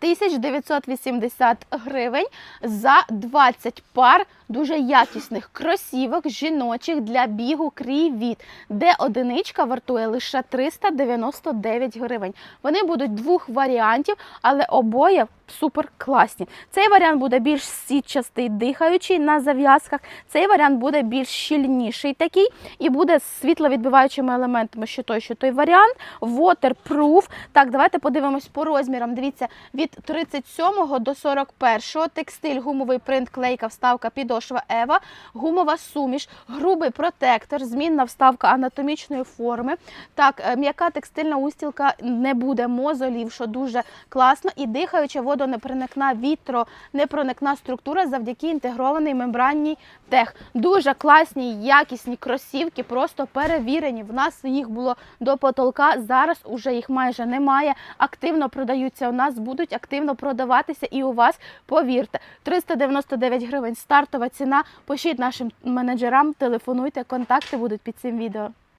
7980 гривень за 20 пар дуже якісних кросівок жіночих для бігу крівіт, де одиничка вартує лише 399 гривень. Вони будуть двох варіантів, але обоє супер класні. Цей варіант буде більш сітчастий, дихаючий на зав'язках. Цей варіант буде більш щільніший такий і буде з світловідбиваючими елементами, що той, що той варіант. Waterproof. Так, давайте подивимось по розмірам. Дивіться, від 37 до 41 текстиль, гумовий принт, клейка, вставка, підошва Ева, гумова суміш, грубий протектор, змінна вставка анатомічної форми. Так, е, м'яка текстильна устілка не буде мозолів, що дуже класно, і дихаюча водонепроникна вітро-непроникна структура завдяки інтегрованій мембранній тех. Дуже класні, якісні кросівки, просто перевірені. В нас їх було до потолка. Зараз уже їх майже немає. Активно продаються у нас, будуть активно продаватися і у вас. Повірте, 399 гривень стартова ціна. Пишіть нашим менеджерам, телефонуйте, контакти будуть під цим відео.